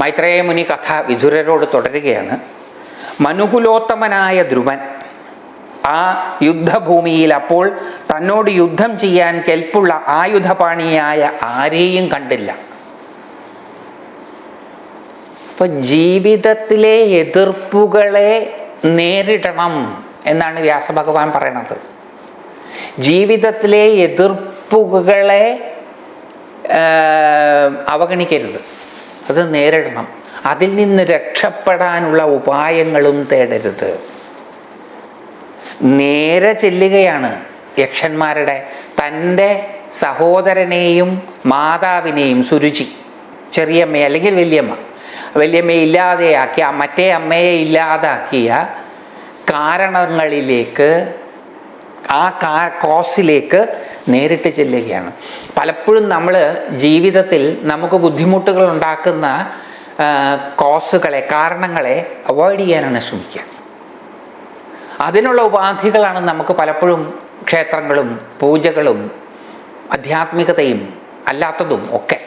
മൈത്രേയ മുനി കഥ വിധുരരോട് തുടരുകയാണ്. മനുകുലോത്തമനായ ധ്രുവൻ ആ യുദ്ധഭൂമിയിൽ അപ്പോൾ തന്നോട് യുദ്ധം ചെയ്യാൻ കെൽപ്പുള്ള ആയുധപാണിയായ ആരെയും കണ്ടില്ല. അപ്പൊ ജീവിതത്തിലെ എതിർപ്പുകളെ നേരിടണം എന്നാണ് വ്യാസഭഗവാൻ പറയണത്. ജീവിതത്തിലെ എതിർപ്പുകളെ അവഗണിക്കരുത്. അത് നേരിടണം. അതിൽ നിന്ന് രക്ഷപ്പെടാനുള്ള ഉപായങ്ങളും തേടരുത്. നേരെ ചെല്ലുകയാണ് യക്ഷന്മാരുടെ തന്റെ സഹോദരനെയും മാതാവിനെയും സുരുചി ചെറിയമ്മ അല്ലെങ്കിൽ വലിയമ്മ. വലിയമ്മയെ ഇല്ലാതെയാക്കിയ മറ്റേ അമ്മയെ ഇല്ലാതാക്കിയ കാരണങ്ങളിലേക്ക് ആ കാ കോസിലേക്ക് നേരിട്ട് ചെല്ലുകയാണ്. പലപ്പോഴും നമ്മൾ ജീവിതത്തിൽ നമുക്ക് ബുദ്ധിമുട്ടുകൾ ഉണ്ടാക്കുന്ന കോസുകളെ കാരണങ്ങളെ അവോയ്ഡ് ചെയ്യാനാണ് ശ്രമിക്കുക. അതിനുള്ള ഉപാധികളാണ് നമുക്ക് പലപ്പോഴും ക്ഷേത്രങ്ങളും പൂജകളും ആധ്യാത്മികതയും അല്ലാത്തതും ഒക്കെ.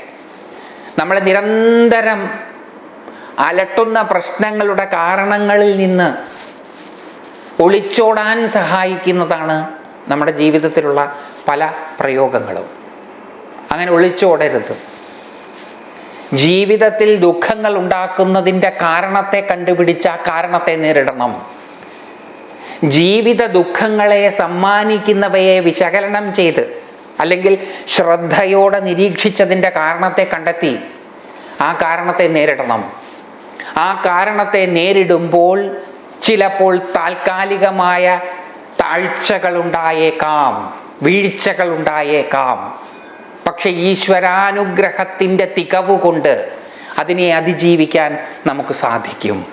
നമ്മളെ നിരന്തരം അലട്ടുന്ന പ്രശ്നങ്ങളുടെ കാരണങ്ങളിൽ നിന്ന് ഒളിച്ചോടാൻ സഹായിക്കുന്നതാണ് നമ്മുടെ ജീവിതത്തിലുള്ള പല പ്രയോഗങ്ങളും. അങ്ങനെ ഒളിച്ചോടരുത് ജീവിതത്തിൽ ദുഃഖങ്ങൾ ഉണ്ടാക്കുന്നതിന്റെ കാരണത്തെ കണ്ടുപിടിച്ച ആ കാരണത്തെ നേരിടണം. ജീവിത ദുഃഖങ്ങളെ സമ്മാനിക്കുന്നവയെ വിശകലനം ചെയ്ത് അല്ലെങ്കിൽ ശ്രദ്ധയോടെ നിരീക്ഷിച്ചതിന്റെ കാരണത്തെ കണ്ടെത്തി ആ കാരണത്തെ നേരിടണം. ആ കാരണത്തെ നേരിടുമ്പോൾ ചിലപ്പോൾ താൽക്കാലികമായ താഴ്ചകൾ ഉണ്ടായേക്കാം വീഴ്ചകൾ ഉണ്ടായേക്കാം പക്ഷെ ഈശ്വരാനുഗ്രഹത്തിന്റെ തികവ് കൊണ്ട് അതിനെ അതിജീവിക്കാൻ നമുക്ക് സാധിക്കും.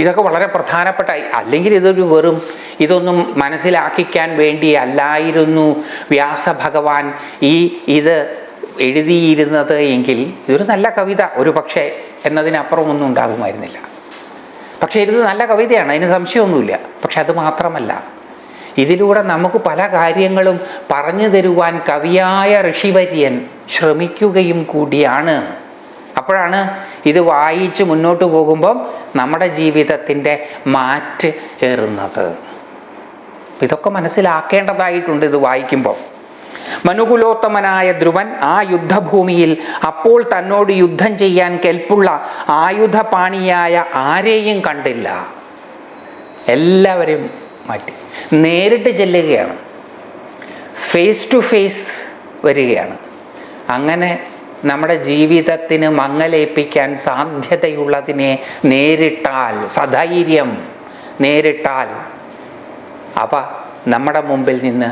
ഇതൊക്കെ വളരെ പ്രധാനപ്പെട്ട അല്ലെങ്കിൽ ഇതൊരു വെറും ഇതൊന്നും മനസ്സിലാക്കിക്കാൻ വേണ്ടി അല്ലായിരുന്നു വ്യാസഭഗവാൻ ഈ ഇത് എഴുതിയിരുന്നത് എങ്കിൽ ഇതൊരു നല്ല കവിത ഒരു പക്ഷേ എന്നതിനപ്പുറം ഒന്നും ഉണ്ടാകുമായിരുന്നില്ല. പക്ഷേ ഇത് നല്ല കവിതയാണ് അതിന് സംശയമൊന്നുമില്ല. പക്ഷെ അത് മാത്രമല്ല ഇതിലൂടെ നമുക്ക് പല കാര്യങ്ങളും പറഞ്ഞു തരുവാൻ കവിയായ ഋഷിവര്യൻ ശ്രമിക്കുകയും കൂടിയാണ്. അപ്പോഴാണ് ഇത് വായിച്ച് മുന്നോട്ട് പോകുമ്പം നമ്മുടെ ജീവിതത്തിന്റെ മാറ്റ് ഏറുന്നത്. ഇതൊക്കെ മനസ്സിലാക്കേണ്ടതായിട്ടുണ്ട് ഇത് വായിക്കുമ്പോൾ മനുകുലോത്തമനായ ധ്രുവൻ ആ യുദ്ധഭൂമിയിൽ അപ്പോൾ തന്നോട് യുദ്ധം ചെയ്യാൻ കെൽപ്പുള്ള ആയുധപാണിയായ ആരെയും കണ്ടില്ല. എല്ലാവരെയും മാറ്റി. നേരിട്ട് ചെല്ലുകയാണ്. ഫേസ് ടു ഫേസ് വരികയാണ്. അങ്ങനെ നമ്മുടെ ജീവിതത്തിന് മങ്ങലേൽപ്പിക്കാൻ സാധ്യതയുള്ളതിനെ നേരിട്ടാൽ സധൈര്യം നേരിട്ടാൽ അവ നമ്മുടെ മുമ്പിൽ നിന്ന്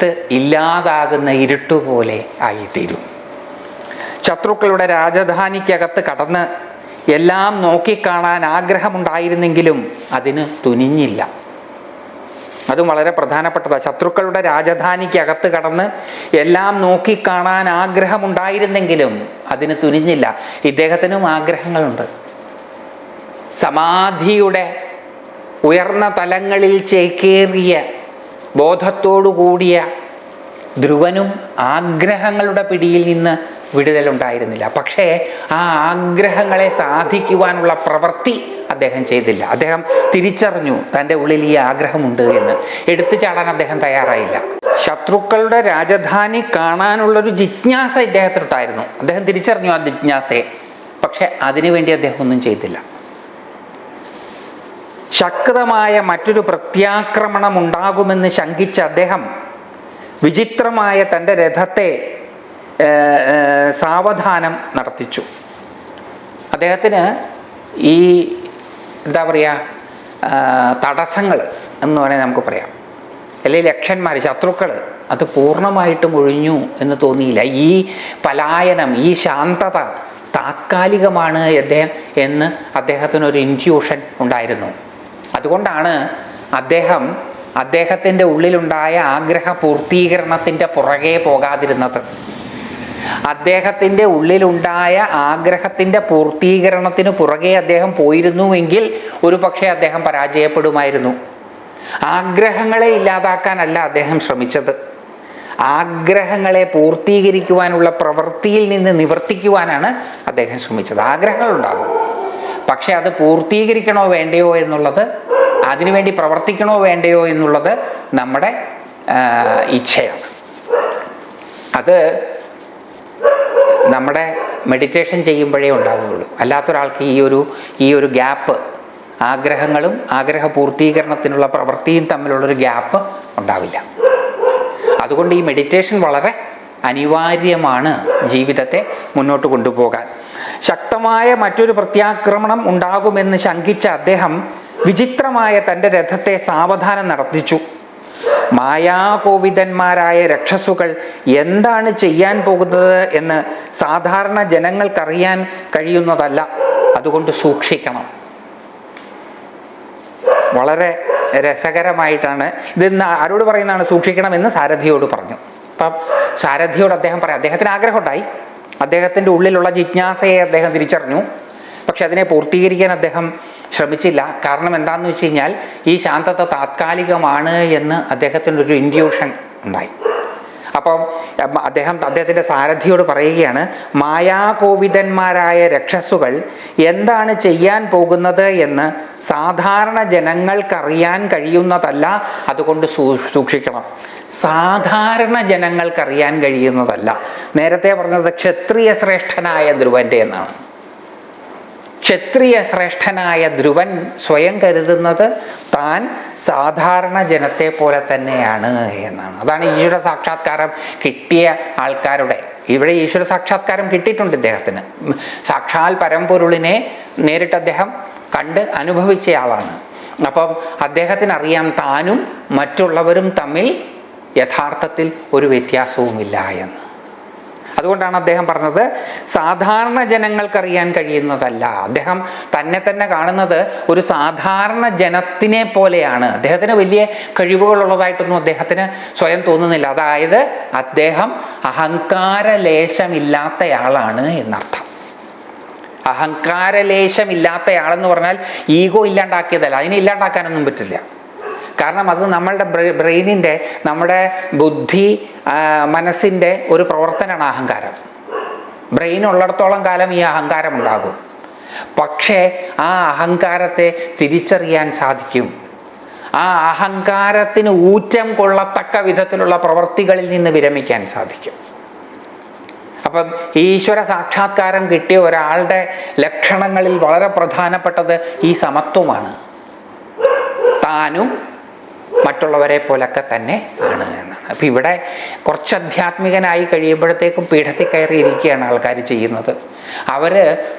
വെളിച്ചത്ത് ഇല്ലാതാകുന്ന ഇരുട്ടുപോലെ ആയിത്തീരും. ശത്രുക്കളുടെ രാജധാനിക്കകത്ത് കടന്ന് എല്ലാം നോക്കിക്കാണാൻ ആഗ്രഹമുണ്ടായിരുന്നെങ്കിലും അതിന് തുനിഞ്ഞില്ല. അതും വളരെ പ്രധാനപ്പെട്ടതാണ് ശത്രുക്കളുടെ രാജധാനിക്കകത്ത് കടന്ന് എല്ലാം നോക്കിക്കാണാൻ ആഗ്രഹമുണ്ടായിരുന്നെങ്കിലും അതിന് തുനിഞ്ഞില്ല. ഇദ്ദേഹത്തിനും ആഗ്രഹങ്ങളുണ്ട്. സമാധിയുടെ ഉയർന്ന തലങ്ങളിൽ ചേക്കേറിയ ബോധത്തോടു കൂടിയ ധ്രുവനും ആഗ്രഹങ്ങളുടെ പിടിയിൽ നിന്ന് വിടുതലുണ്ടായിരുന്നില്ല. പക്ഷേ ആ ആഗ്രഹങ്ങളെ സാധിക്കുവാനുള്ള പ്രവൃത്തി അദ്ദേഹം ചെയ്തില്ല. അദ്ദേഹം തിരിച്ചറിഞ്ഞു തന്റെ ഉള്ളിൽ ഈ ആഗ്രഹമുണ്ട് എന്ന്. എടുത്തു ചാടാൻ അദ്ദേഹം തയ്യാറായില്ല. ശത്രുക്കളുടെ രാജധാനി കാണാനുള്ളൊരു ജിജ്ഞാസ ഇദ്ദേഹത്തിനുണ്ടായിരുന്നു അദ്ദേഹം തിരിച്ചറിഞ്ഞു ആ ജിജ്ഞാസയെ. പക്ഷെ അതിനുവേണ്ടി അദ്ദേഹം ഒന്നും ചെയ്തില്ല. ശക്തമായ മറ്റൊരു പ്രത്യാക്രമണം ഉണ്ടാകുമെന്ന് ശങ്കിച്ച അദ്ദേഹം വിചിത്രമായ തന്റെ രഥത്തെ സാവധാനം നടത്തിച്ചു. അദ്ദേഹത്തിന് ഈ എന്താ പറയുക തടസ്സങ്ങൾ എന്ന് വേണേൽ നമുക്ക് പറയാം. അല്ലെങ്കിൽ ലക്ഷന്മാർ ശത്രുക്കൾ അത് പൂർണമായിട്ടും ഒഴിഞ്ഞു എന്ന് തോന്നിയില്ല. ഈ പലായനം ഈ ശാന്തത താത്കാലികമാണ് അദ്ദേഹം എന്ന് അദ്ദേഹത്തിനൊരു ഇന്റ്യൂഷൻ ഉണ്ടായിരുന്നു. അതുകൊണ്ടാണ് അദ്ദേഹം അദ്ദേഹത്തിന്റെ ഉള്ളിലുണ്ടായ ആഗ്രഹ പൂർത്തീകരണത്തിന്റെ പുറകെ പോകാതിരുന്നത്. അദ്ദേഹത്തിന്റെ ഉള്ളിലുണ്ടായ ആഗ്രഹത്തിന്റെ പൂർത്തീകരണത്തിന് പുറകെ അദ്ദേഹം പോയിരുന്നുവെങ്കിൽ ഒരു പക്ഷേ അദ്ദേഹം പരാജയപ്പെടുമായിരുന്നു. ആഗ്രഹങ്ങളെ ഇല്ലാതാക്കാനല്ല അദ്ദേഹം ശ്രമിച്ചത്. ആഗ്രഹങ്ങളെ പൂർത്തീകരിക്കുവാനുള്ള പ്രവൃത്തിയിൽ നിന്ന് നിവർത്തിക്കുവാനാണ് അദ്ദേഹം ശ്രമിച്ചത്. ആഗ്രഹങ്ങളുണ്ടാകും. പക്ഷെ അത് പൂർത്തീകരിക്കണോ വേണ്ടയോ എന്നുള്ളത് അതിനുവേണ്ടി പ്രവർത്തിക്കണോ വേണ്ടയോ എന്നുള്ളത് നമ്മുടെ ഇച്ഛയാണ്. അത് നമ്മുടെ മെഡിറ്റേഷൻ ചെയ്യുമ്പോഴേ ഉണ്ടാവുകയുള്ളൂ. അല്ലാത്തൊരാൾക്ക് ഈ ഒരു ഈ ഒരു ഗ്യാപ്പ് ആഗ്രഹങ്ങളും ആഗ്രഹ പൂർത്തീകരണത്തിനുള്ള പ്രവൃത്തിയും തമ്മിലുള്ളൊരു ഗ്യാപ്പ് ഉണ്ടാവില്ല. അതുകൊണ്ട് ഈ മെഡിറ്റേഷൻ വളരെ അനിവാര്യമാണ് ജീവിതത്തെ മുന്നോട്ട് കൊണ്ടുപോകാൻ. ശക്തമായ മറ്റൊരു പ്രത്യാക്രമണം ഉണ്ടാകുമെന്ന് ശങ്കിച്ച അദ്ദേഹം വിചിത്രമായ തന്റെ രഥത്തെ സാവധാനം നടത്തിച്ചു. മായാകോവിതന്മാരായ രക്ഷസുകൾ എന്താണ് ചെയ്യാൻ പോകുന്നത് എന്ന് സാധാരണ ജനങ്ങൾക്കറിയാൻ കഴിയുന്നതല്ല. അതുകൊണ്ട് സൂക്ഷിക്കണം. വളരെ രസകരമായിട്ടാണ് ഇതെന്ന് ആരോട് പറയുന്നതാണ് സൂക്ഷിക്കണമെന്ന് സാരഥിയോട് പറഞ്ഞു. അപ്പം സാരഥിയോട് അദ്ദേഹം പറയാം. അദ്ദേഹത്തിന് ആഗ്രഹമുണ്ടായി. അദ്ദേഹത്തിന്റെ ഉള്ളിലുള്ള ജിജ്ഞാസയെ അദ്ദേഹം തിരിച്ചറിഞ്ഞു. പക്ഷെ അതിനെ പൂർത്തീകരിക്കാൻ അദ്ദേഹം ശ്രമിച്ചില്ല. കാരണം എന്താണെന്ന് വെച്ച് കഴിഞ്ഞാൽ ഈ ശാന്തത താത്കാലികമാണ് എന്ന് ഒരു ഇൻഡ്യൂഷൻ ഉണ്ടായി. അപ്പം അദ്ദേഹം അദ്ദേഹത്തിന്റെ സാരഥിയോട് പറയുകയാണ് മായാകോവിതന്മാരായ രക്ഷസുകൾ എന്താണ് ചെയ്യാൻ പോകുന്നത് എന്ന് സാധാരണ ജനങ്ങൾക്കറിയാൻ കഴിയുന്നതല്ല അതുകൊണ്ട് സൂക്ഷിക്കണം. സാധാരണ ജനങ്ങൾക്കറിയാൻ കഴിയുന്നതല്ല. നേരത്തെ പറഞ്ഞത് ക്ഷത്രിയ ശ്രേഷ്ഠനായ ധ്രുവന്റെ എന്നാണ്. ക്ഷത്രിയ ശ്രേഷ്ഠനായ ധ്രുവൻ സ്വയം കരുതുന്നത് താൻ സാധാരണ ജനത്തെ പോലെ തന്നെയാണ് എന്നാണ്. അതാണ് ഈശ്വര സാക്ഷാത്കാരം കിട്ടിയ ആൾക്കാരുടെ. ഇവിടെ ഈശ്വര സാക്ഷാത്കാരം കിട്ടിയിട്ടുണ്ട് ഇദ്ദേഹത്തിന്. സാക്ഷാൽ പരമ്പൊരുളിനെ നേരിട്ട് അദ്ദേഹം കണ്ട് അനുഭവിച്ചയാളാണ്. അപ്പം അദ്ദേഹത്തിന് അറിയാം താനും മറ്റുള്ളവരും തമ്മിൽ യഥാർത്ഥത്തിൽ ഒരു വ്യത്യാസവുമില്ല എന്ന്. അതുകൊണ്ടാണ് അദ്ദേഹം പറഞ്ഞത് സാധാരണ ജനങ്ങൾക്കറിയാൻ കഴിയുന്നതല്ല. അദ്ദേഹം തന്നെ തന്നെ കാണുന്നത് ഒരു സാധാരണ ജനത്തിനെ പോലെയാണ്. അദ്ദേഹത്തിന് വലിയ കഴിവുകളുള്ളതായിട്ടൊന്നും അദ്ദേഹത്തിന് സ്വയം തോന്നുന്നില്ല. അതായത് അദ്ദേഹം അഹങ്കാരലേശമില്ലാത്തയാളാണ് എന്നർത്ഥം. അഹങ്കാരലേശമില്ലാത്തയാളെന്ന് പറഞ്ഞാൽ ഈഗോ ഇല്ലാണ്ടാക്കിയതല്ല. അതിനെ ഇല്ലാണ്ടാക്കാനൊന്നും പറ്റില്ല. കാരണം അത് നമ്മളുടെ ബ്രെയിനിന്റെ നമ്മുടെ ബുദ്ധി മനസ്സിന്റെ ഒരു പ്രവർത്തനമാണ് അഹങ്കാരം. ബ്രെയിൻ ഉള്ളിടത്തോളം കാലം ഈ അഹങ്കാരം ഉണ്ടാകും. പക്ഷേ ആ അഹങ്കാരത്തെ തിരിച്ചറിയാൻ സാധിക്കും. ആ അഹങ്കാരത്തിന് ഊറ്റം കൊള്ളത്തക്ക വിധത്തിലുള്ള പ്രവൃത്തികളിൽ നിന്ന് വിരമിക്കാൻ സാധിക്കും. അപ്പം ഈശ്വര സാക്ഷാത്കാരം കിട്ടിയ ഒരാളുടെ ലക്ഷണങ്ങളിൽ വളരെ പ്രധാനപ്പെട്ടത് ഈ സമത്വമാണ്. താനും മറ്റുള്ളവരെ പോലൊക്കെ തന്നെ ആണ് എന്നാണ്. അപ്പം ഇവിടെ കുറച്ച് അധ്യാത്മികനായി കഴിയുമ്പോഴത്തേക്കും പീഠത്തിൽ കയറി ഇരിക്കുകയാണ് ആൾക്കാർ ചെയ്യുന്നത്. അവർ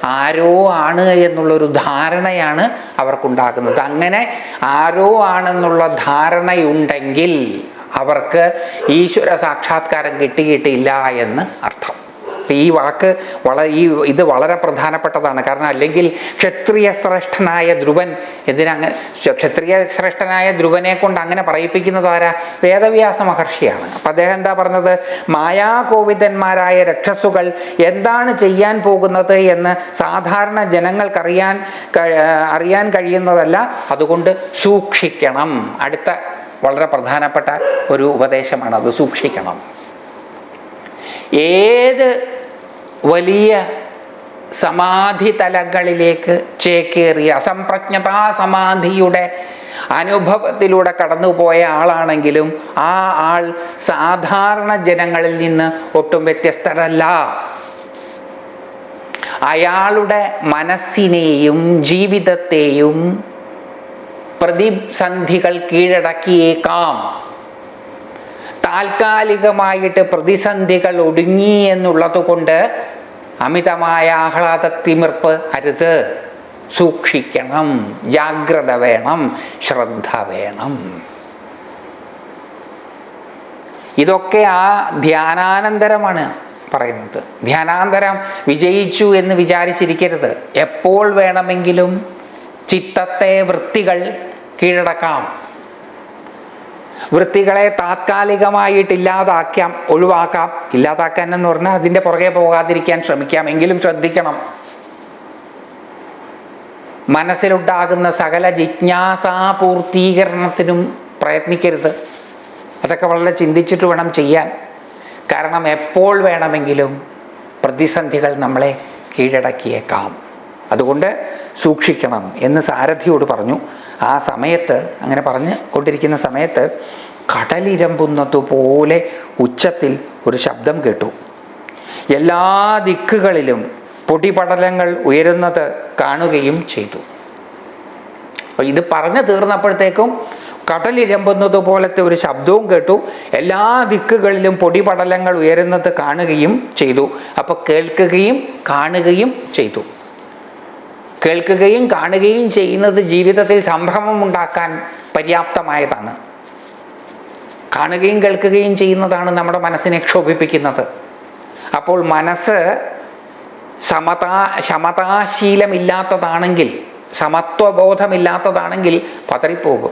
ആരോ ആണ് എന്നുള്ളൊരു ധാരണയാണ് അവർക്കുണ്ടാക്കുന്നത് അങ്ങനെ ആരോ ആണെന്നുള്ള ധാരണയുണ്ടെങ്കിൽ അവർക്ക് ഈശ്വര സാക്ഷാത്കാരം കിട്ടിയിട്ടില്ല എന്ന് അർത്ഥം. അപ്പൊ ഈ വാക്ക് വളരെ ഈ ഇത് വളരെ പ്രധാനപ്പെട്ടതാണ്. കാരണം അല്ലെങ്കിൽ ക്ഷത്രിയ ശ്രേഷ്ഠനായ ധ്രുവൻ എന്തിനങ്ങ് ക്ഷത്രിയ ശ്രേഷ്ഠനായ ധ്രുവനെ കൊണ്ട് അങ്ങനെ പറയിപ്പിക്കുന്നത് ആരാ? വേദവ്യാസ മഹർഷിയാണ്. അപ്പം അദ്ദേഹം എന്താ പറഞ്ഞത്? മായാകോവിതന്മാരായ രക്ഷസുകൾ എന്താണ് ചെയ്യാൻ പോകുന്നത് എന്ന് സാധാരണ ജനങ്ങൾക്കറിയാൻ അറിയാൻ കഴിയുന്നതല്ല. അതുകൊണ്ട് സൂക്ഷിക്കണം. അടുത്ത വളരെ പ്രധാനപ്പെട്ട ഒരു ഉപദേശമാണ് അത്. സൂക്ഷിക്കണം. ഏത് വലിയ സമാധി തലങ്ങളിലേക്ക് ചേക്കേറിയ അസംപ്രജ്ഞതാ സമാധിയുടെ അനുഭവത്തിലൂടെ കടന്നുപോയ ആളാണെങ്കിലും ആ ആൾ സാധാരണ ജനങ്ങളിൽ നിന്ന് ഒട്ടും വ്യത്യസ്തരല്ല. അയാളുടെ മനസ്സിനെയും ജീവിതത്തെയും പ്രതിസന്ധികൾ കീഴടക്കിയേക്കാം. താൽക്കാലികമായിട്ട് പ്രതിസന്ധികൾ ഒടുങ്ങി എന്നുള്ളത് കൊണ്ട് അമിതമായ ആഹ്ലാദത്തിമിർപ്പ് അരുത്. സൂക്ഷിക്കണം. ജാഗ്രത വേണം. ശ്രദ്ധ വേണം. ഇതൊക്കെ ആ ധ്യാനാനന്തരമാണ് പറയുന്നത്. ധ്യാനാന്തരം വിജയിച്ചു എന്ന് വിചാരിച്ചിരിക്കരുത്. എപ്പോൾ വേണമെങ്കിലും ചിത്തത്തെ വൃത്തികൾ കീഴടക്കാം. വൃത്തികളെ താത്കാലികമായിട്ട് ഇല്ലാതാക്കാം ഒഴിവാക്കാം. ഇല്ലാതാക്കാൻ എന്ന് പറഞ്ഞാൽ അതിന്റെ പുറകെ പോകാതിരിക്കാൻ ശ്രമിക്കാം. എങ്കിലും ശ്രദ്ധിക്കണം. മനസ്സിലുണ്ടാകുന്ന സകല ജിജ്ഞാസാപൂർത്തീകരണത്തിനും പ്രയത്നിക്കരുത്. അതൊക്കെ വളരെ ചിന്തിച്ചിട്ട് വേണം ചെയ്യാൻ. കാരണം എപ്പോൾ വേണമെങ്കിലും പ്രതിസന്ധികൾ നമ്മളെ കീഴടക്കിയേക്കാം. അതുകൊണ്ട് സൂക്ഷിക്കണം എന്ന് സാരഥിയോട് പറഞ്ഞു. ആ സമയത്ത് അങ്ങനെ പറഞ്ഞ് കൊണ്ടിരിക്കുന്ന സമയത്ത് കടലിരമ്പുന്നതുപോലെ ഉച്ചത്തിൽ ഒരു ശബ്ദം കേട്ടു. എല്ലാ ദിക്കുകളിലും പൊടിപടലങ്ങൾ ഉയരുന്നത് കാണുകയും ചെയ്തു. അപ്പോൾ ഇത് പറഞ്ഞു തീർന്നപ്പോഴത്തേക്കും കടലിരമ്പുന്നത് പോലത്തെ ഒരു ശബ്ദവും കേട്ടു. എല്ലാ ദിക്കുകളിലും പൊടിപടലങ്ങൾ ഉയരുന്നത് കാണുകയും ചെയ്തു. അപ്പോൾ കേൾക്കുകയും കാണുകയും ചെയ്തു. കേൾക്കുകയും കാണുകയും ചെയ്യുന്നത് ജീവിതത്തിൽ സംഭ്രമം ഉണ്ടാക്കാൻ പര്യാപ്തമായതാണ്. കാണുകയും കേൾക്കുകയും ചെയ്യുന്നതാണ് നമ്മുടെ മനസ്സിനെ ക്ഷോഭിപ്പിക്കുന്നത്. അപ്പോൾ മനസ്സ് സമതാ ക്ഷമതാശീലമില്ലാത്തതാണെങ്കിൽ സമത്വബോധമില്ലാത്തതാണെങ്കിൽ പതറിപ്പോകും.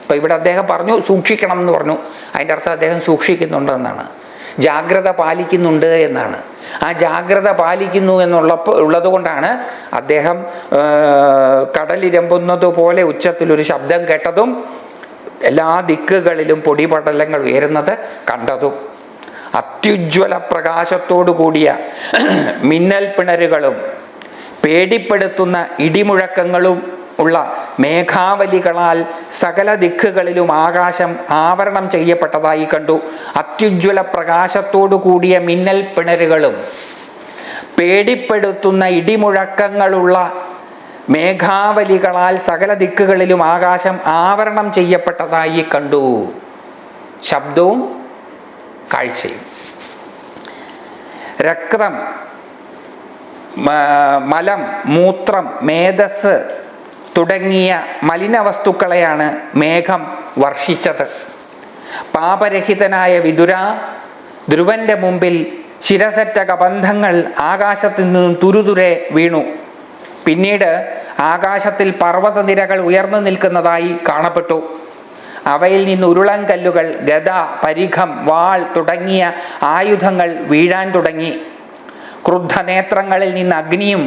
അപ്പോൾ ഇവിടെ അദ്ദേഹം പറഞ്ഞു സൂക്ഷിക്കണം എന്ന് പറഞ്ഞു. അതിന്റെ അർത്ഥം അദ്ദേഹം സൂക്ഷിക്കുന്നുണ്ട് എന്നാണ് ജാഗ്രത പാലിക്കുന്നുണ്ട് എന്നാണ്. ആ ജാഗ്രത പാലിക്കുന്നു എന്നുള്ളപ്പോൾ ഉള്ളത് കൊണ്ടാണ് അദ്ദേഹം കടലിരമ്പുന്നത് പോലെ ഉച്ചത്തിലൊരു ശബ്ദം കേട്ടതും എല്ലാ ദിക്കുകളിലും പൊടിപടലങ്ങൾ ഉയരുന്നത് കണ്ടതും. അത്യുജ്വല പ്രകാശത്തോടു കൂടിയ മിന്നൽ പിണരുകളും പേടിപ്പെടുത്തുന്ന ഇടിമുഴക്കങ്ങളും ഉള്ള മേഘാവലികളാൽ സകല ദിക്കുകളിലും ആകാശം ആവരണം ചെയ്യപ്പെട്ടതായി കണ്ടു. അത്യുജ്വല പ്രകാശത്തോടു കൂടിയ മിന്നൽ പിണരുകളും പേടിപ്പെടുത്തുന്ന ഇടിമുഴക്കങ്ങളുള്ള മേഘാവലികളാൽ സകല ദിക്കുകളിലും ആകാശം ആവരണം ചെയ്യപ്പെട്ടതായി കണ്ടു. ശബ്ദവും കാഴ്ചയും. രക്തം മലം മൂത്രം മേധസ് തുടങ്ങിയ മലിനവസ്തുക്കളെയാണ് മേഘം വർഷിച്ചത്. പാപരഹിതനായ വിതുര ധ്രുവന്റെ മുമ്പിൽ ശിരസറ്റ കബന്ധങ്ങൾ ആകാശത്തിൽ നിന്നും തുരുതുരെ വീണു. പിന്നീട് ആകാശത്തിൽ പർവതനിരകൾ ഉയർന്നു നിൽക്കുന്നതായി കാണപ്പെട്ടു. അവയിൽ നിന്ന് ഉരുളൻകല്ലുകൾ ഗത പരിഘം വാൾ തുടങ്ങിയ ആയുധങ്ങൾ വീഴാൻ തുടങ്ങി. ക്രുദ്ധനേത്രങ്ങളിൽ നിന്ന് അഗ്നിയും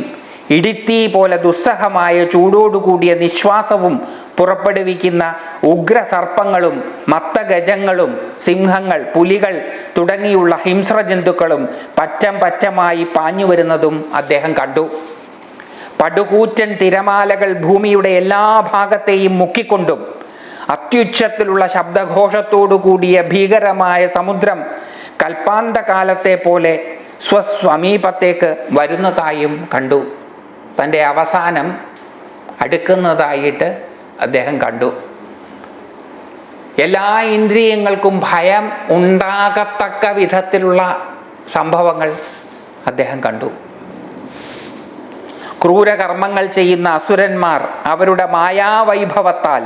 ഇടിത്തീ പോലെ ദുസ്സഹമായ ചൂടോടുകൂടിയ നിശ്വാസവും പുറപ്പെടുവിക്കുന്ന ഉഗ്രസർപ്പങ്ങളും മത്തഗജങ്ങളും സിംഹങ്ങൾ പുലികൾ തുടങ്ങിയുള്ള ഹിംസ്രജന്തുക്കളും പറ്റം പറ്റമായി പാഞ്ഞു വരുന്നതും അദ്ദേഹം കണ്ടു. പടുകൂറ്റൻ തിരമാലകൾ ഭൂമിയുടെ എല്ലാ ഭാഗത്തെയും മുക്കിക്കൊണ്ടും അത്യുച്ചത്തിലുള്ള ശബ്ദഘോഷത്തോടു കൂടിയ ഭീകരമായ സമുദ്രം കൽപ്പാന്തകാലത്തെ പോലെ സ്വസ്വമീപത്തേക്ക് വരുന്നതായും കണ്ടു. തന്റെ അവസാനം അടുക്കുന്നതായിട്ട് അദ്ദേഹം കണ്ടു. എല്ലാ ഇന്ദ്രിയങ്ങൾക്കും ഭയം ഉണ്ടാകത്തക്ക വിധത്തിലുള്ള സംഭവങ്ങൾ അദ്ദേഹം കണ്ടു. ക്രൂരകർമ്മങ്ങൾ ചെയ്യുന്ന അസുരന്മാർ അവരുടെ മായാവൈഭവത്താൽ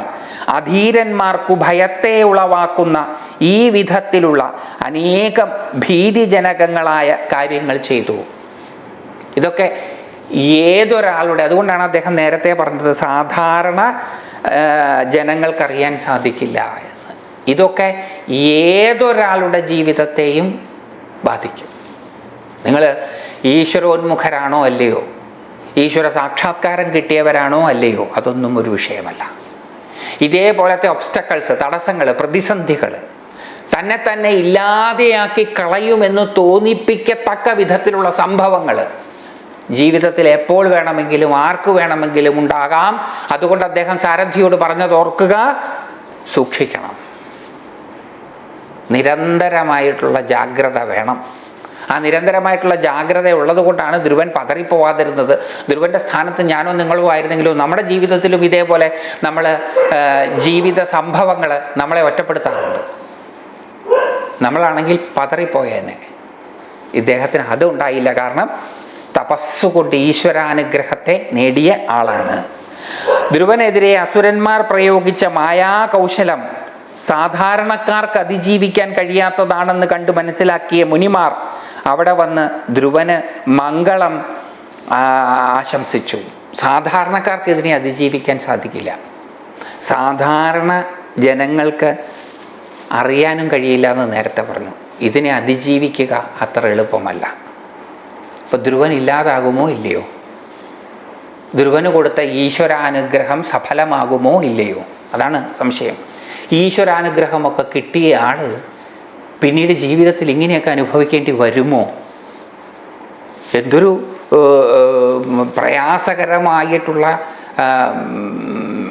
അധീരന്മാർക്കു ഭയത്തെ ഉളവാക്കുന്ന ഈ വിധത്തിലുള്ള അനേകം ഭീതിജനകങ്ങളായ കാര്യങ്ങൾ ചെയ്തു. ഇതൊക്കെ ഏതൊരാളുടെ അതുകൊണ്ടാണ് അദ്ദേഹം നേരത്തെ പറഞ്ഞത് സാധാരണ ജനങ്ങൾക്കറിയാൻ സാധിക്കില്ല എന്ന്. ഇതൊക്കെ ഏതൊരാളുടെ ജീവിതത്തെയും ബാധിക്കും. നിങ്ങൾ ഈശ്വരോന്മുഖരാണോ അല്ലയോ? ഈശ്വര സാക്ഷാത്കാരം കിട്ടിയവരാണോ അല്ലയോ? അതൊന്നും ഒരു വിഷയമല്ല. ഇതേപോലത്തെ ഒബ്സ്റ്റക്കൾസ് തടസ്സങ്ങൾ പ്രതിസന്ധികൾ തന്നെ തന്നെ ഇല്ലാതെയാക്കി കളയുമെന്ന് തോന്നിപ്പിക്കത്തക്ക വിധത്തിലുള്ള സംഭവങ്ങൾ ജീവിതത്തിൽ എപ്പോൾ വേണമെങ്കിലും ആർക്ക് വേണമെങ്കിലും ഉണ്ടാകാം. അതുകൊണ്ട് അദ്ദേഹം സാരഥിയോട് പറഞ്ഞത് ഓർക്കുക സൂക്ഷിക്കണം. നിരന്തരമായിട്ടുള്ള ജാഗ്രത വേണം. ആ നിരന്തരമായിട്ടുള്ള ജാഗ്രത ഉള്ളത് കൊണ്ടാണ് ധ്രുവൻ പതറിപ്പോവാതിരുന്നത്. ധ്രുവന്റെ സ്ഥാനത്ത് ഞാനോ നിങ്ങളോ ആയിരുന്നെങ്കിലും നമ്മുടെ ജീവിതത്തിലും ഇതേപോലെ നമ്മൾ ജീവിത സംഭവങ്ങൾ നമ്മളെ ഒറ്റപ്പെടുത്താറുണ്ട്. നമ്മളാണെങ്കിൽ പതറിപ്പോയേനെ. ഇദ്ദേഹത്തിന് അതുണ്ടായില്ല കാരണം തപസ്സുകൊണ്ട് ഈശ്വരാനുഗ്രഹത്തെ നേടിയ ആളാണ്. ധ്രുവനെതിരെ അസുരന്മാർ പ്രയോഗിച്ച മായാകൗശലം സാധാരണക്കാർക്ക് അതിജീവിക്കാൻ കഴിയാത്തതാണെന്ന് കണ്ടു മനസ്സിലാക്കിയ മുനിമാർ അവിടെ വന്ന് ധ്രുവന് മംഗളം ആശംസിച്ചു. സാധാരണക്കാർക്ക് ഇതിനെ അതിജീവിക്കാൻ സാധിക്കില്ല. സാധാരണ ജനങ്ങൾക്ക് അറിയാനും കഴിയില്ല എന്ന് നേരത്തെ പറഞ്ഞു. ഇതിനെ അതിജീവിക്കുക അത്ര എളുപ്പമല്ല. അപ്പൊ ധ്രുവൻ ഇല്ലാതാകുമോ ഇല്ലയോ? ധ്രുവന് കൊടുത്ത ഈശ്വരാനുഗ്രഹം സഫലമാകുമോ ഇല്ലയോ? അതാണ് സംശയം. ഈശ്വരാനുഗ്രഹമൊക്കെ കിട്ടിയ ആൾ പിന്നീട് ജീവിതത്തിൽ ഇങ്ങനെയൊക്കെ അനുഭവിക്കേണ്ടി വരുമോ? എന്തൊരു പ്രയാസകരമായിട്ടുള്ള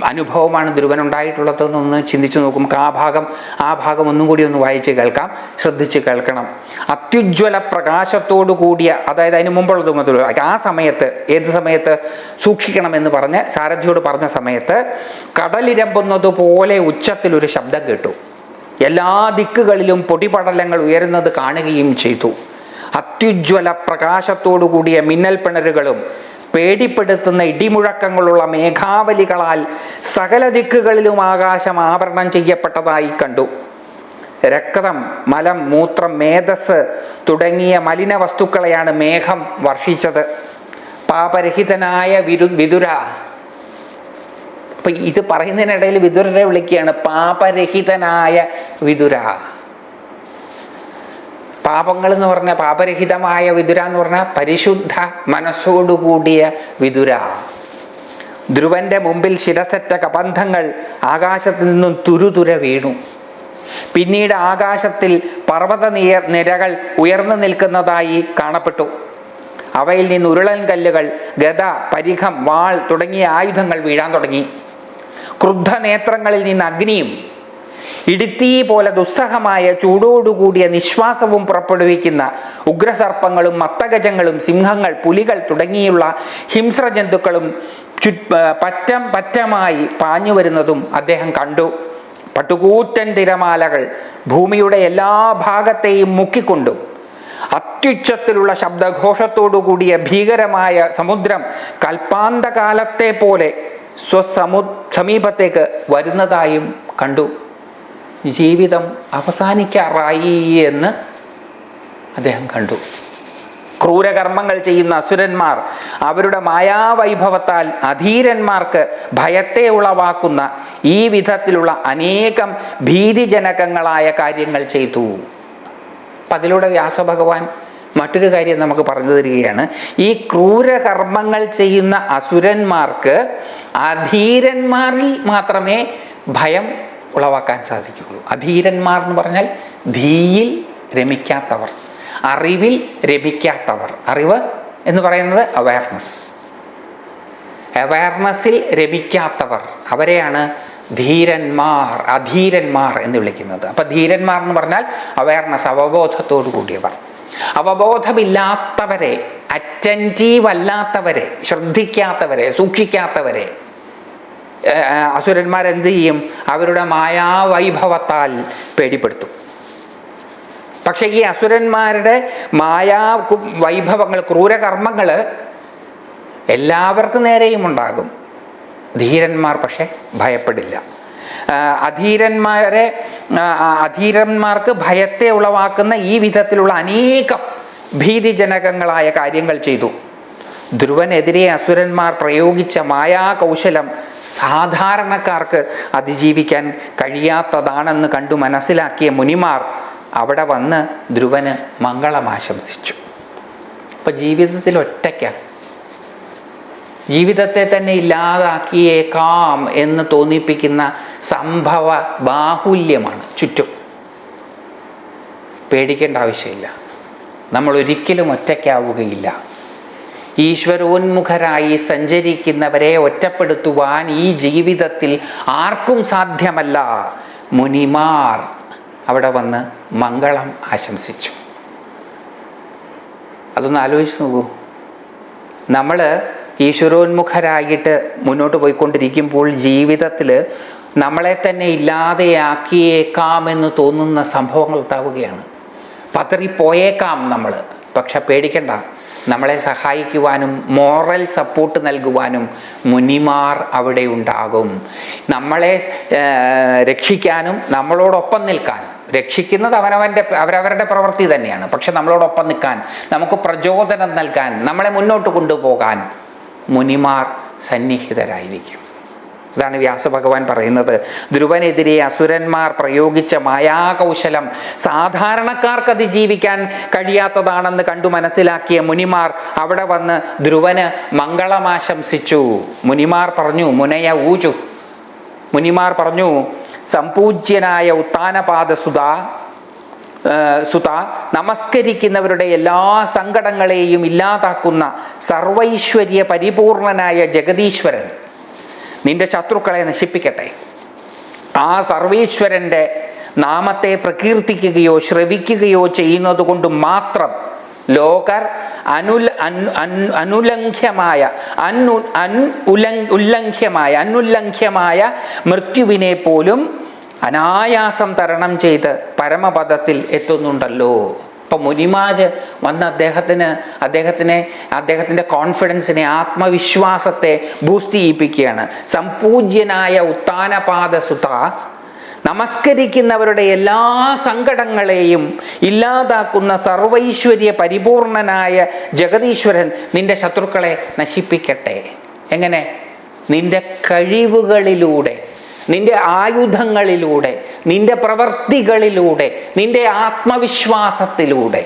അനുഭവമാണ് ധ്രുവനുണ്ടായിട്ടുള്ളതെന്നൊന്ന് ചിന്തിച്ചു നോക്കും നമുക്ക് ആ ഭാഗം ആ ഭാഗം ഒന്നും കൂടി ഒന്ന് വായിച്ച് കേൾക്കാം. ശ്രദ്ധിച്ച് കേൾക്കണം. അത്യുജ്വല പ്രകാശത്തോടു കൂടിയ അതായത് അതിന് മുമ്പുള്ളത് മുതൽ ആ സമയത്ത് ഏത് സമയത്ത് സൂക്ഷിക്കണമെന്ന് പറഞ്ഞ് സാരഥിയോട് പറഞ്ഞ സമയത്ത് കടലിരമ്പുന്നത് പോലെ ഉച്ചത്തിൽ ഒരു ശബ്ദം കേട്ടു. എല്ലാ ദിക്കുകളിലും പൊടിപടലങ്ങൾ ഉയരുന്നത് കാണുകയും ചെയ്തു. അത്യുജ്വല പ്രകാശത്തോടു കൂടിയ മിന്നൽ പിണരുകളും പേടിപ്പെടുത്തുന്ന ഇടിമുഴക്കങ്ങളുള്ള മേഘാവലികളാൽ സകല ദിക്കുകളിലും ആകാശം ആവരണം ചെയ്യപ്പെട്ടതായി കണ്ടു. രക്തം മലം മൂത്രം മേധസ് തുടങ്ങിയ മലിന വസ്തുക്കളെയാണ് മേഘം വർഷിച്ചത്. പാപരഹിതനായ വിരു വിതുര. ഇത് പറയുന്നതിനിടയിൽ വിതുരനെ വിളിക്കുകയാണ്. പാപരഹിതനായ വിതുര. പാപങ്ങൾ എന്ന് പറഞ്ഞ പാപരഹിതമായ വിതുര എന്ന് പറഞ്ഞാൽ പരിശുദ്ധ മനസ്സോടുകൂടിയ വിതുര. ധ്രുവന്റെ മുമ്പിൽ ശിരസറ്റ കബന്ധങ്ങൾ ആകാശത്തിൽ നിന്നും തുരുതുര വീണു. പിന്നീട് ആകാശത്തിൽ പർവത നിരകൾ ഉയർന്നു നിൽക്കുന്നതായി കാണപ്പെട്ടു. അവയിൽ നിന്ന് ഉരുളൻ കല്ലുകൾ ഗത പരിഖം വാൾ തുടങ്ങിയ ആയുധങ്ങൾ വീഴാൻ തുടങ്ങി. ക്രുദ്ധ നേത്രങ്ങളിൽ നിന്ന് അഗ്നിയും ഇടുത്തീ പോലെ ദുസ്സഹമായ ചൂടോടുകൂടിയ നിശ്വാസവും പുറപ്പെടുവിക്കുന്ന ഉഗ്രസർപ്പങ്ങളും മത്തഗജങ്ങളും സിംഹങ്ങൾ പുലികൾ തുടങ്ങിയുള്ള ഹിംസ്രജന്തുക്കളും ചു പറ്റം പറ്റമായി പാഞ്ഞു വരുന്നതും അദ്ദേഹം കണ്ടു. പട്ടുകൂറ്റൻ തിരമാലകൾ ഭൂമിയുടെ എല്ലാ ഭാഗത്തെയും മുക്കിക്കൊണ്ടും. അത്യുച്ചത്തിലുള്ള ശബ്ദഘോഷത്തോടുകൂടിയ ഭീകരമായ സമുദ്രം കൽപ്പാന്തകാലത്തെ പോലെ സ്വസമു സമീപത്തേക്ക് വരുന്നതായും കണ്ടു. ജീവിതം അവസാനിക്കാറായി എന്ന് അദ്ദേഹം കണ്ടു. ക്രൂരകർമ്മങ്ങൾ ചെയ്യുന്ന അസുരന്മാർ അവരുടെ മായാവൈഭവത്താൽ അധീരന്മാർക്ക് ഭയത്തെ ഉളവാക്കുന്ന ഈ വിധത്തിലുള്ള അനേകം ഭീതിജനകങ്ങളായ കാര്യങ്ങൾ ചെയ്തു. അപ്പം അതിലൂടെ വ്യാസഭഗവാൻ മറ്റൊരു കാര്യം നമുക്ക് പറഞ്ഞു തരികയാണ്. ഈ ക്രൂരകർമ്മങ്ങൾ ചെയ്യുന്ന അസുരന്മാർക്ക് അധീരന്മാരിൽ മാത്രമേ ഭയം ഉളവാക്കാൻ സാധിക്കുകയുള്ളൂ. അധീരന്മാർ എന്ന് പറഞ്ഞാൽ ധീയിൽ രമിക്കാത്തവർ അറിവിൽ രമിക്കാത്തവർ. അറിവ് എന്ന് പറയുന്നത് അവയർനെസ് അവയർനെസ്സിൽ രമിക്കാത്തവർ അവരെയാണ് ധീരന്മാർ അധീരന്മാർ എന്ന് വിളിക്കുന്നത്. അപ്പം ധീരന്മാർ എന്ന് പറഞ്ഞാൽ അവയർനെസ് അവബോധത്തോടു കൂടിയവർ. അവബോധമില്ലാത്തവരെ അറ്റന്റീവ് അല്ലാത്തവരെ ശ്രദ്ധിക്കാത്തവരെ സൂക്ഷിക്കാത്തവരെ അസുരന്മാരെന്ത് ചെയ്യും? അവരുടെ മായാവൈഭവത്താൽ പേടിപ്പെടുത്തും. പക്ഷെ ഈ അസുരന്മാരുടെ മായാ വൈഭവങ്ങൾ ക്രൂരകർമ്മങ്ങൾ എല്ലാവർക്കും നേരെയും ഉണ്ടാകും. ധീരന്മാർ പക്ഷെ ഭയപ്പെടില്ല. അധീരന്മാരെ അധീരന്മാർക്ക് ഭയത്തെ ഉളവാക്കുന്ന ഈ വിധത്തിലുള്ള അനേകം ഭീതിജനകങ്ങളായ കാര്യങ്ങൾ ചെയ്തു. ധ്രുവനെതിരെ അസുരന്മാർ പ്രയോഗിച്ച മായാകൗശലം സാധാരണക്കാർക്ക് അതിജീവിക്കാൻ കഴിയാത്തതാണെന്ന് കണ്ടു മനസ്സിലാക്കിയ മുനിമാർ അവിടെ വന്ന് ധ്രുവന് മംഗളം ആശംസിച്ചു. അപ്പൊ ജീവിതത്തിൽ ഒറ്റയ്ക്ക. ജീവിതത്തെ തന്നെ ഇല്ലാതാക്കിയേക്കാം എന്ന് തോന്നിപ്പിക്കുന്ന സംഭവ ബാഹുല്യമാണ് ചുറ്റും. പേടിക്കേണ്ട ആവശ്യമില്ല. നമ്മൾ ഒരിക്കലും ഒറ്റയ്ക്കാവുകയില്ല. ഈശ്വരോന്മുഖരായി സഞ്ചരിക്കുന്നവരെ ഒറ്റപ്പെടുത്തുവാൻ ഈ ജീവിതത്തിൽ ആർക്കും സാധ്യമല്ല. മുനിമാർ അവിടെ വന്ന് മംഗളം ആശംസിച്ചു. അതൊന്ന് ആലോചിച്ച് നോക്കൂ. നമ്മൾ ഈശ്വരോന്മുഖരായിട്ട് മുന്നോട്ട് പോയിക്കൊണ്ടിരിക്കുമ്പോൾ ജീവിതത്തിൽ നമ്മളെ തന്നെ ഇല്ലാതെയാക്കിയേക്കാമെന്ന് തോന്നുന്ന സംഭവങ്ങൾ ഉണ്ടാവുകയാണ്. പതറിപ്പോയേക്കാം നമ്മൾ പക്ഷെ പേടിക്കണ്ട. നമ്മളെ സഹായിക്കുവാനും മോറൽ സപ്പോർട്ട് നൽകുവാനും മുനിമാർ അവിടെ ഉണ്ടാകും. നമ്മളെ രക്ഷിക്കാനും നമ്മളോടൊപ്പം നിൽക്കാൻ. രക്ഷിക്കുന്നത് അവനവന്റെ അവരവരുടെ പ്രവൃത്തി തന്നെയാണ്. പക്ഷെ നമ്മളോടൊപ്പം നിൽക്കാൻ നമുക്ക് പ്രചോദനം നൽകാൻ നമ്മളെ മുന്നോട്ട് കൊണ്ടുപോകാൻ മുനിമാർ സന്നിഹിതരായിരിക്കും. ഇതാണ് വ്യാസഭഗവാൻ പറയുന്നത്. ധ്രുവനെതിരെ അസുരന്മാർ പ്രയോഗിച്ച മായാകൗശലം സാധാരണക്കാർക്ക് അതിജീവിക്കാൻ കഴിയാത്തതാണെന്ന് കണ്ടു മനസ്സിലാക്കിയ മുനിമാർ അവിടെ വന്ന് ധ്രുവന് മംഗളമാശംസിച്ചു മുനിമാർ പറഞ്ഞു മുനയ ഊചു മുനിമാർ പറഞ്ഞു സംപൂജ്യനായ ഉത്താനപാദസുത സുത നമസ്കരിക്കുന്നവരുടെ എല്ലാ സങ്കടങ്ങളെയും ഇല്ലാതാക്കുന്ന സർവൈശ്വര്യ പരിപൂർണനായ ജഗദീശ്വരൻ. നിന്റെ ശത്രുക്കളെ നശിപ്പിക്കട്ടെ. ആ സർവേശ്വരന്റെ നാമത്തെ പ്രകീർത്തിക്കുകയോ ശ്രവിക്കുകയോ ചെയ്യുന്നത് കൊണ്ട് മാത്രം ലോകർ അനുൽ അനുലംഘ്യമായ അന്നു അൻ ഉലം- ഉല്ലംഘ്യമായ അനുല്ലംഘ്യമായ മൃത്യുവിനെ പോലും അനായാസം തരണം ചെയ്ത് പരമപദത്തിൽ എത്തുന്നുണ്ടല്ലോ. ഇപ്പൊ മുനിമാര് വന്ന് അദ്ദേഹത്തിന് അദ്ദേഹത്തിനെ അദ്ദേഹത്തിന്റെ കോൺഫിഡൻസിനെ ആത്മവിശ്വാസത്തെ ബൂസ്റ്റ് ചെയ്യിപ്പിക്കുകയാണ്. സംപൂജ്യനായ ഉത്താനപാദ സുത നമസ്കരിക്കുന്നവരുടെ എല്ലാ സങ്കടങ്ങളെയും ഇല്ലാതാക്കുന്ന സർവൈശ്വര്യ പരിപൂർണനായ ജഗതീശ്വരൻ നിന്റെ ശത്രുക്കളെ നശിപ്പിക്കട്ടെ. എങ്ങനെ? നിന്റെ കഴിവുകളിലൂടെ. നിന്റെ ആയുധങ്ങളിലൂടെ നിന്റെ പ്രവർത്തികളിലൂടെ നിന്റെ ആത്മവിശ്വാസത്തിലൂടെ.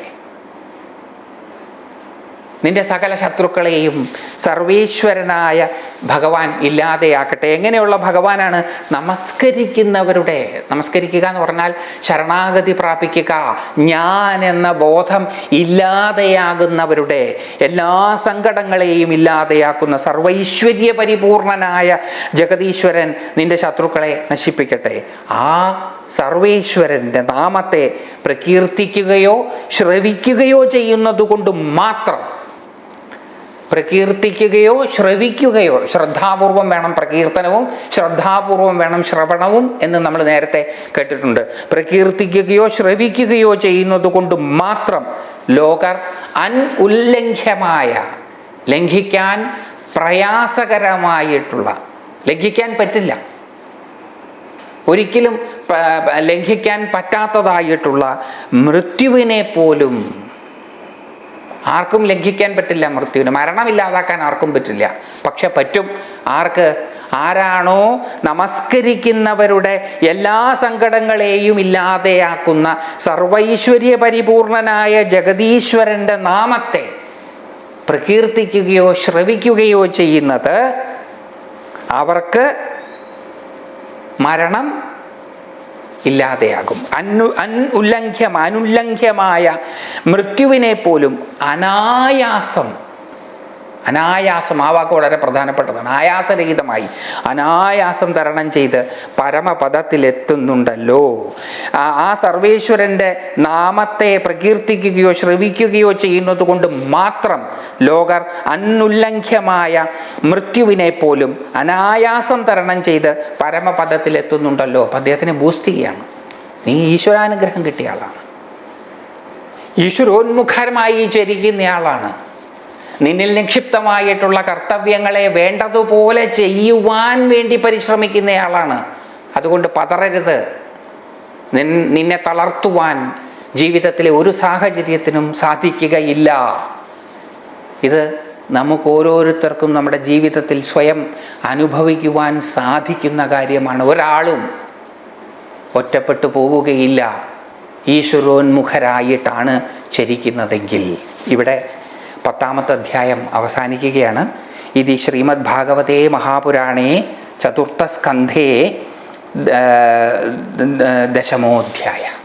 നിന്റെ സകല ശത്രുക്കളെയും സർവേശ്വരനായ ഭഗവാൻ ഇല്ലാതെയാക്കട്ടെ. എങ്ങനെയുള്ള ഭഗവാനാണ്? നമസ്കരിക്കുന്നവരുടെ നമസ്കരിക്കുക എന്ന് പറഞ്ഞാൽ ശരണാഗതി പ്രാപിക്കുക ഞാൻ എന്ന ബോധം ഇല്ലാതെയാകുന്നവരുടെ എല്ലാ സങ്കടങ്ങളെയും ഇല്ലാതെയാക്കുന്ന സർവൈശ്വര്യ പരിപൂർണനായ ജഗതീശ്വരൻ നിന്റെ ശത്രുക്കളെ നശിപ്പിക്കട്ടെ. ആ സർവേശ്വരന്റെ നാമത്തെ പ്രകീർത്തിക്കുകയോ ശ്രവിക്കുകയോ ചെയ്യുന്നതുകൊണ്ട് മാത്രം പ്രകീർത്തിക്കുകയോ ശ്രവിക്കുകയോ ശ്രദ്ധാപൂർവം വേണം പ്രകീർത്തനവും ശ്രദ്ധാപൂർവം വേണം ശ്രവണവും എന്ന് നമ്മൾ നേരത്തെ കേട്ടിട്ടുണ്ട്. പ്രകീർത്തിക്കുകയോ ശ്രവിക്കുകയോ ചെയ്യുന്നത് കൊണ്ട് മാത്രം ലോകർ അൻ ഉല്ലംഘ്യമായ ലംഘിക്കാൻ പ്രയാസകരമായിട്ടുള്ള ലംഘിക്കാൻ പറ്റില്ല. ഒരിക്കലും ലംഘിക്കാൻ പറ്റാത്തതായിട്ടുള്ള മൃത്യുവിനെ പോലും ആർക്കും ലംഘിക്കാൻ പറ്റില്ല മൃത്യുവിന്. മരണമില്ലാതാക്കാൻ ആർക്കും പറ്റില്ല. പക്ഷെ പറ്റും. ആർക്ക്? ആരാണോ നമസ്കരിക്കുന്നവരുടെ എല്ലാ സങ്കടങ്ങളെയും ഇല്ലാതെയാക്കുന്ന സർവൈശ്വര്യ പരിപൂർണനായ ജഗദീശ്വരന്റെ നാമത്തെ പ്രകീർത്തിക്കുകയോ ശ്രവിക്കുകയോ ചെയ്യുന്നത് അവർക്ക് മരണം ഇല്ലാതെയാകും. അന്നു അൻ ഉല്ലംഘ്യം അനുല്ലംഘ്യമായ മൃത്യുവിനെ പോലും അനായാസം അനായാസം ആ വാക്ക് വളരെ പ്രധാനപ്പെട്ടതാണ്. ആയാസരഹിതമായി അനായാസം തരണം ചെയ്ത് പരമപദത്തിലെത്തുന്നുണ്ടല്ലോ. ആ സർവേശ്വരന്റെ നാമത്തെ പ്രകീർത്തിക്കുകയോ ശ്രവിക്കുകയോ ചെയ്യുന്നത് കൊണ്ട് മാത്രം ലോകർ അന്നുല്ലംഘ്യമായ മൃത്യുവിനെ പോലും അനായാസം തരണം ചെയ്ത് പരമപദത്തിലെത്തുന്നുണ്ടല്ലോ. അപ്പം അദ്ദേഹത്തിനെ ബൂസ്റ്റ് ചെയ്യുകയാണ് നീ ഈശ്വരാനുഗ്രഹം കിട്ടിയ ആളാണ്. ഈശ്വരോന്മുഖരമായി ചരിക്കുന്നയാളാണ് നിന്നിൽ നിക്ഷിപ്തമായിട്ടുള്ള കർത്തവ്യങ്ങളെ വേണ്ടതുപോലെ ചെയ്യുവാൻ വേണ്ടി പരിശ്രമിക്കുന്നയാളാണ്. അതുകൊണ്ട് പതറരുത്. നിന്നെ തളർത്തുവാൻ ജീവിതത്തിലെ ഒരു സാഹചര്യത്തിനും സാധിക്കുകയില്ല. ഇത് നമുക്ക് ഓരോരുത്തർക്കും നമ്മുടെ ജീവിതത്തിൽ സ്വയം അനുഭവിക്കുവാൻ സാധിക്കുന്ന കാര്യമാണ്. ഒരാളും ഒറ്റപ്പെട്ടു പോവുകയില്ല. ഈശ്വരോന്മുഖരായിട്ടാണ് ചരിക്കുന്നതെങ്കിൽ. ഇവിടെ പത്താമത്തെ അധ്യായം അവസാനിക്കുകയാണ്. ഇത് ശ്രീമദ് ഭാഗവതേ മഹാപുരാണേ ചതുർത്ഥ സ്കന്ധേ ദ- ദ- ദശമോധ്യായ.